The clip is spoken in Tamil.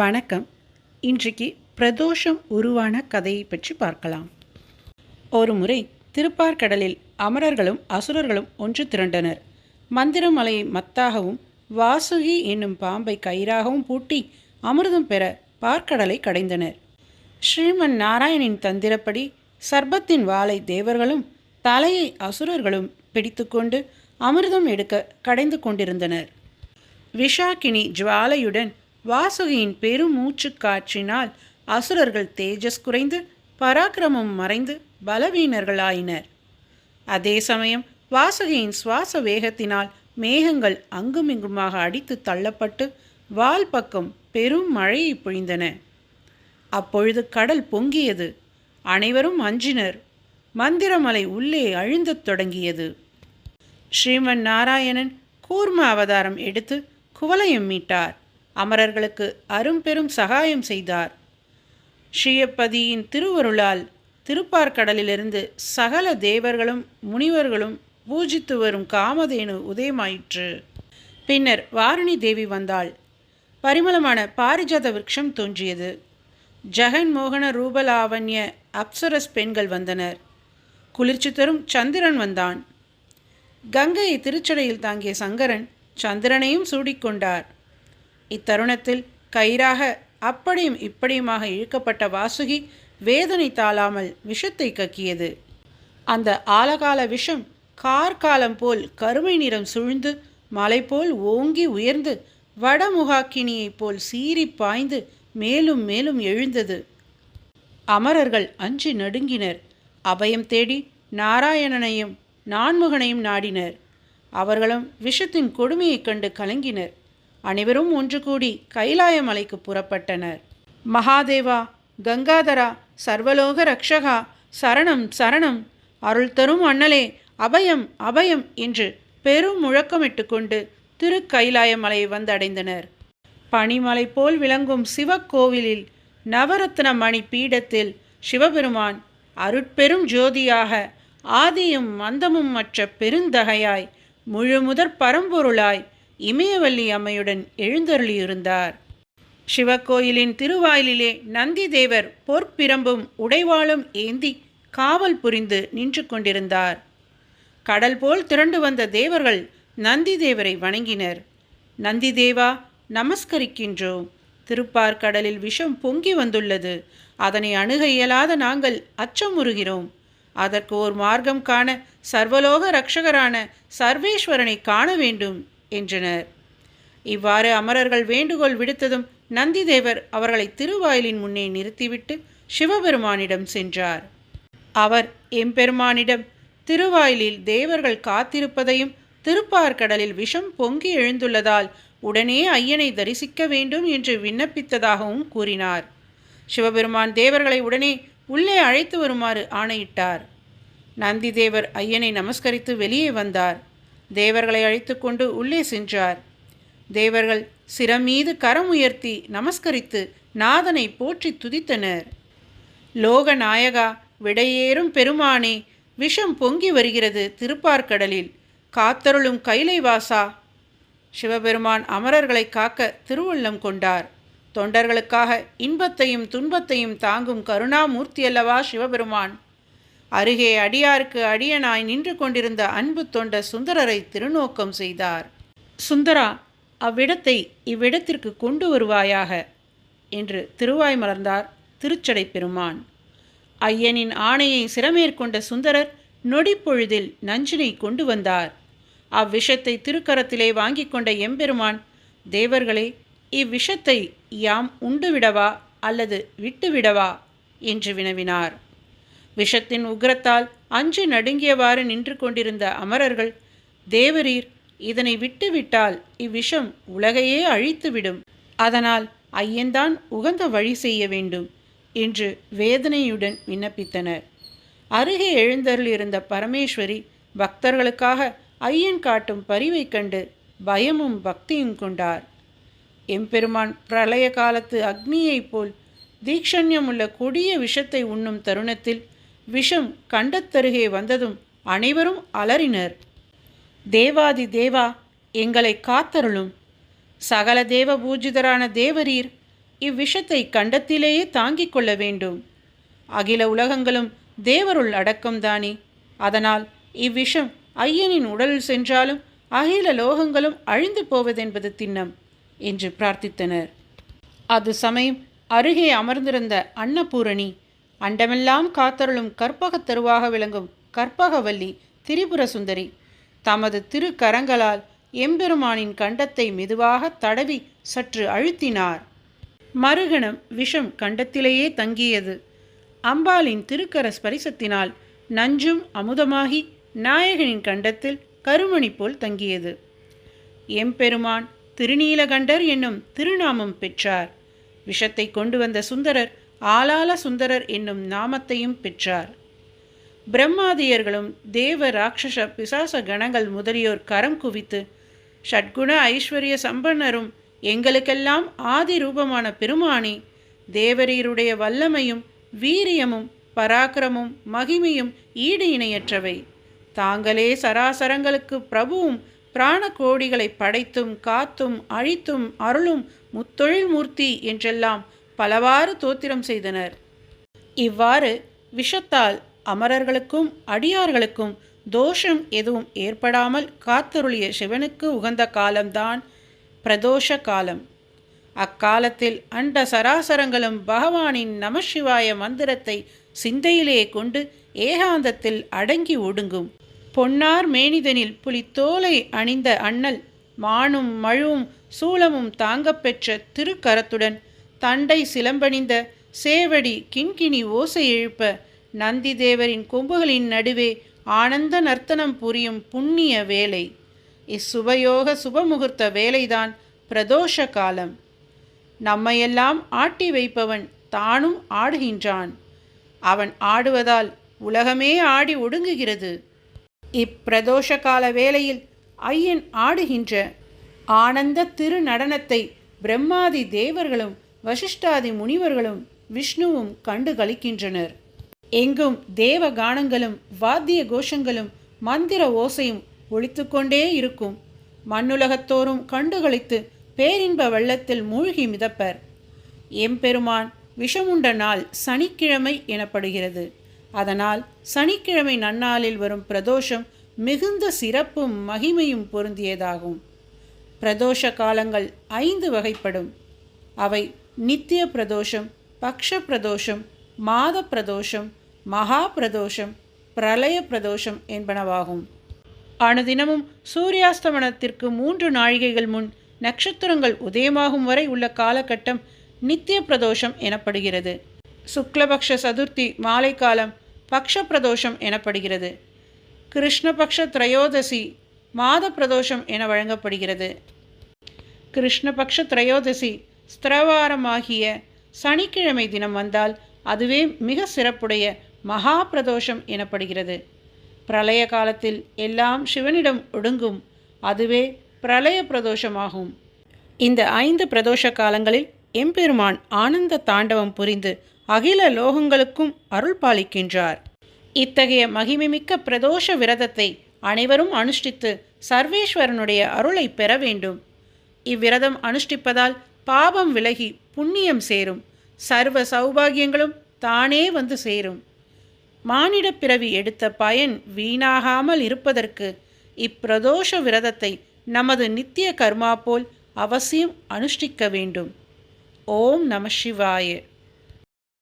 வணக்கம். இன்றைக்கு பிரதோஷம் உருவான கதையை பற்றி பார்க்கலாம். ஒரு முறை திருப்பார்கடலில் அமரர்களும் அசுரர்களும் ஒன்று திரண்டனர். மந்திரமலையை மத்தாகவும் வாசுகி என்னும் பாம்பை கயிறாகவும் பூட்டி அமிர்தம் பெற பார்க்கடலை கடைந்தனர். ஸ்ரீமன் நாராயணின் தந்திரப்படி சர்பத்தின் வாளை தேவர்களும் தலையை அசுரர்களும் பிடித்துக்கொண்டு அமிர்தம் எடுக்க கடைந்து கொண்டிருந்தனர். விஷாக்கினி ஜுவாலையுடன் வாசுகியின் பெருமூச்சு காற்றினால் அசுரர்கள் தேஜஸ் குறைந்து பராக்கிரமம் மறைந்து பலவீனர்களாயினர். அதே சமயம் வாசுகியின் சுவாச வேகத்தினால் மேகங்கள் அங்குமிங்குமாக அடித்து தள்ளப்பட்டு வால் பக்கம் பெரும் மழையை பொழிந்தன. அப்பொழுது கடல் பொங்கியது. அனைவரும் அஞ்சினர். மந்திரமலை உள்ளே அழுந்தத் தொடங்கியது. ஸ்ரீமன் நாராயணன் கூர்ம அவதாரம் எடுத்து குவலயம் மீட்டார். அமரர்களுக்கு அரும்பெரும் சகாயம் செய்தார். ஸ்ரீயப்பதியின் திருவருளால் திருப்பார்கடலிலிருந்து சகல தேவர்களும் முனிவர்களும் பூஜித்து வரும் காமதேனு உதயமாயிற்று. பின்னர் வாரணி தேவி வந்தாள். பரிமளமான பாரிஜாத விருட்சம் தோன்றியது. ஜெகன் மோகன ரூபலாவண்ய அப்சரஸ் பெண்கள் வந்தனர். குளிர்ச்சி தரும் சந்திரன் வந்தான். கங்கையை திருச்சடையில் தாங்கிய சங்கரன் சந்திரனையும் சூடிக்கொண்டார். இத்தருணத்தில் கயிறாக அப்படியும் இப்படியுமாக இழுக்கப்பட்ட வாசுகி வேதனை தாழாமல் விஷத்தை கக்கியது. அந்த ஆலகால விஷம் கார்காலம் போல் கருமை நிறம் சூழ்ந்து மலை போல் ஓங்கி உயர்ந்து வடமுகாக்கினியைப் போல் சீறி பாய்ந்து மேலும் மேலும் எழுந்தது. அமரர்கள் அஞ்சி நடுங்கினர். அபயம் தேடி நாராயணனையும் நான்முகனையும் நாடினர். அவர்களும் விஷத்தின் கொடுமையைக் கண்டு கலங்கினர். அனைவரும் ஒன்று கூடி கைலாய மலைக்கு புறப்பட்டனர். மகாதேவா கங்காதரா சர்வலோக ரக்ஷகா சரணம் சரணம் அருள் தரும் அண்ணலே அபயம் அபயம் என்று பெரும் முழக்கமிட்டு கொண்டு திரு கைலாய மலையை வந்தடைந்தனர். பனிமலை போல் விளங்கும் சிவக்கோவிலில் நவரத்ன மணி பீடத்தில் சிவபெருமான் அருட்பெரும் ஜோதியாக ஆதியும் மந்தமும் மற்ற பெருந்தகையாய் முழுமுதற் பரம்பொருளாய் இமயவல்லி அம்மையுடன் எழுந்தருளியிருந்தார். சிவக்கோயிலின் திருவாயிலிலே நந்தி தேவர் பொற்பிரம்பும் உடைவாளும் ஏந்தி காவல் புரிந்து நின்று கொண்டிருந்தார். கடல் போல் திரண்டு வந்த தேவர்கள் நந்தி தேவரை வணங்கினர். நந்தி தேவா நமஸ்கரிக்கின்றோம். திருப்பார்கடலில் விஷம் பொங்கி வந்துள்ளது. அதனை அணுக இயலாத நாங்கள் அச்சமுறுகிறோம். அதற்கு ஓர் மார்க்கம் காண சர்வலோக ரக்ஷகரான சர்வேஸ்வரனை காண வேண்டும். என்றனர் இவ்வாறு அமரர்கள் வேண்டுகோள் விடுத்ததும் நந்திதேவர் அவர்களை திருவாயிலின் முன்னே நிறுத்திவிட்டு சிவபெருமானிடம் சென்றார். அவர் எம்பெருமானிடம் திருவாயிலில் தேவர்கள் காத்திருப்பதையும் திருப்பார்கடலில் விஷம் பொங்கி எழுந்துள்ளதால் உடனே ஐயனை தரிசிக்க வேண்டும் என்று விண்ணப்பித்ததாகவும் கூறினார். சிவபெருமான் தேவர்களை உடனே உள்ளே அழைத்து வருமாறு ஆணையிட்டார். நந்திதேவர் ஐயனை நமஸ்கரித்து வெளியே வந்தார். தேவர்களை அழைத்துக்கொண்டு உள்ளே சென்றார். தேவர்கள் சிரம் மீது கரம் உயர்த்தி நமஸ்கரித்து நாதனை போற்றி துதித்தனர். லோக நாயகா விடையேறும் பெருமானே விஷம் பொங்கி வருகிறது திருப்பார்கடலில். காத்தருளும் கைலை வாசா சிவபெருமான் அமரர்களை காக்க திருவுள்ளம் கொண்டார். தொண்டர்களுக்காக இன்பத்தையும் துன்பத்தையும் தாங்கும் கருணாமூர்த்தி அல்லவா சிவபெருமான். அருகே அடியாருக்கு அடியனாய் நின்று கொண்டிருந்த அன்பு தொண்ட சுந்தரரை திருநோக்கம் செய்தார். சுந்தரா அவ்விடத்தை இவ்விடத்திற்கு கொண்டு வருவாயாக என்று திருவாய் மலர்ந்தார் திருச்சடை பெருமான். ஐயனின் ஆணையை சிறமேற்கொண்ட சுந்தரர் நொடிப்பொழுதில் நஞ்சினை கொண்டு வந்தார். அவ்விஷத்தை திருக்கரத்திலே வாங்கி கொண்ட எம்பெருமான் தேவர்களே இவ்விஷத்தை யாம் உண்டுவிடவா அல்லது விட்டுவிடவா என்று வினவினார். விஷத்தின் உக்ரத்தால் அஞ்சு நடுங்கியவாறு நின்று கொண்டிருந்த அமரர்கள் தேவரீர் இதனை விட்டுவிட்டால் இவ்விஷம் உலகையே அழித்துவிடும். அதனால் ஐயன்தான் உகந்த வழி செய்ய வேண்டும் என்று வேதனையுடன் விண்ணப்பித்தனர். அருகே எழுந்தருளிருந்த பரமேஸ்வரி பக்தர்களுக்காக ஐயன் காட்டும் பரிவை கண்டு பயமும் பக்தியும் கொண்டார். எம்பெருமான் பிரளய காலத்து அக்னியைப் போல் தீக்ஷண்யமுள்ள கொடிய விஷத்தை உண்ணும் தருணத்தில் விஷம் கண்டத்தருகே வந்ததும் அனைவரும் அலறினர். தேவாதி தேவா எங்களை காத்தருளும். சகல தேவ பூஜிதரான தேவரீர் இவ்விஷத்தை கண்டத்திலேயே தாங்கிக் கொள்ள வேண்டும். அகில உலகங்களும் தேவருள் அடக்கம்தானே அதனால் இவ்விஷம் ஐயனின் உடலில் சென்றாலும் அகில லோகங்களும் அழிந்து போவதென்பது திண்ணம் என்று பிரார்த்தித்தனர். அது சமயம் அருகே அமர்ந்திருந்த அன்னபூரணி அண்டமெல்லாம் காத்தருளும் கற்பகத் தருவாக விளங்கும் கற்பகவல்லி திரிபுர சுந்தரி. தமது திரு கரங்களால் எம்பெருமானின் கண்டத்தை மெதுவாக தடவி சற்று அழுத்தினார். மறுகணம் விஷம் கண்டத்திலேயே தங்கியது. அம்பாளின் திருக்கர ஸ்பரிசத்தினால் நஞ்சும் அமுதமாகி நாயகனின் கண்டத்தில் கருமணி போல் தங்கியது. எம்பெருமான் திருநீலகண்டர் என்னும் திருநாமம் பெற்றார். விஷத்தை கொண்டு வந்த சுந்தரர் ஆலால சுந்தரர் என்னும் நாமத்தையும் பெற்றார். பிரம்மாதியர்களும் தேவ ராட்சச பிசாச கணங்கள் முதலியோர் கரம் குவித்து ஷட்குண ஐஸ்வர்ய சம்பன்னரும் எங்களுக்கெல்லாம் ஆதி ரூபமான பெருமானி தேவரீருடைய வல்லமையும் வீரியமும் பராக்கிரமும் மகிமையும் ஈடு இணையற்றவை. தாங்களே சராசரங்களுக்கு பிரபுவும் பிராண கோடிகளை படைத்தும் காத்தும் அழித்தும் அருளும் முத்தொழில் மூர்த்தி என்றெல்லாம் பலவாறு தோத்திரம் செய்தனர். இவ்வாறு விஷத்தால் அமரர்களுக்கும் அடியார்களுக்கும் தோஷம் எதுவும் ஏற்படாமல் காத்தருளிய சிவனுக்கு உகந்த காலம்தான் பிரதோஷ காலம். அக்காலத்தில் அண்ட சராசரங்களும் பகவானின் நமசிவாய மந்திரத்தை சிந்தையிலே கொண்டு ஏகாந்தத்தில் அடங்கி ஒடுங்கும். பொன்னார் மேனிதனில் புலித்தோலை அணிந்த அண்ணல் மானும் மழுவும் சூளமும் தாங்கப்பெற்ற திருக்கரத்துடன் தண்டை சிலம்பணிந்த சேவடி கிண்கிணி ஓசை எழுப்ப நந்தி தேவரின் கொம்புகளின் நடுவே ஆனந்த நர்த்தனம் புரியும் புண்ணிய வேலை. இச்சுபயோக சுபமுகூர்த்த வேலைதான் பிரதோஷ காலம். நம்மையெல்லாம் ஆட்டி வைப்பவன் தானும் ஆடுகின்றான். அவன் ஆடுவதால் உலகமே ஆடி ஒடுங்குகிறது. இப்பிரதோஷ கால வேளையில் ஐயன் ஆடுகின்ற ஆனந்த திரு நடனத்தை பிரம்மாதி தேவர்களும் வசிஷ்டாதி முனிவர்களும் விஷ்ணுவும் கண்டு கழிக்கின்றனர் எங்கும் தேவ கானங்களும் வாத்திய கோஷங்களும் மந்திர ஓசையும் ஒழித்துக்கொண்டே இருக்கும். மண்ணுலகத்தோறும் கண்டுகளித்து பேரின்ப வெள்ளத்தில் மூழ்கி மிதப்பர். எம்பெருமான் விஷமுண்ட நாள் சனிக்கிழமை எனப்படுகிறது. அதனால் சனிக்கிழமை நன்னாளில் வரும் பிரதோஷம் மிகுந்த சிறப்பும் மகிமையும் பொருந்தியதாகும். பிரதோஷ காலங்கள் ஐந்து வகைப்படும். அவை நித்திய பிரதோஷம் பக்ஷ பிரதோஷம் மாத பிரதோஷம் மகா பிரதோஷம் பிரளய பிரதோஷம் என்பனவாகும். அனுதினமும் சூரியாஸ்தமனத்திற்கு மூன்று நாழிகைகள் முன் நட்சத்திரங்கள் உதயமாகும் வரை உள்ள காலகட்டம் நித்திய பிரதோஷம் எனப்படுகிறது. சுக்லபக்ஷ சதுர்த்தி மாலை காலம் பக்ஷ பிரதோஷம் எனப்படுகிறது. கிருஷ்ணபக்ஷ திரையோதசி மாத பிரதோஷம் என வழங்கப்படுகிறது. கிருஷ்ணபக்ஷ திரையோதசி ஸ்திரவாரமாகிய சனிக்கிழமை தினம் வந்தால் அதுவே மிக சிறப்புடைய மகா பிரதோஷம் எனப்படுகிறது. பிரளய காலத்தில் எல்லாம் சிவனிடம் ஒடுங்கும் அதுவே பிரளய பிரதோஷமாகும். இந்த ஐந்து பிரதோஷ காலங்களில் எம்பெருமான் ஆனந்த தாண்டவம் புரிந்து அகில லோகங்களுக்கும் அருள் பாலிக்கின்றார். இத்தகைய மகிமைமிக்க பிரதோஷ விரதத்தை அனைவரும் அனுஷ்டித்து சர்வேஸ்வரனுடைய அருளை பெற வேண்டும். இவ்விரதம் அனுஷ்டிப்பதால் பாபம் விலகி புண்ணியம் சேரும். சர்வ சௌபாகியங்களும் தானே வந்து சேரும். மானிட பிறவி எடுத்த பயன் வீணாகாமல் இருப்பதற்கு இப்பிரதோஷ விரதத்தை நமது நித்திய கர்மா போல் அவசியம் அனுஷ்டிக்க வேண்டும். ஓம் நம சிவாய.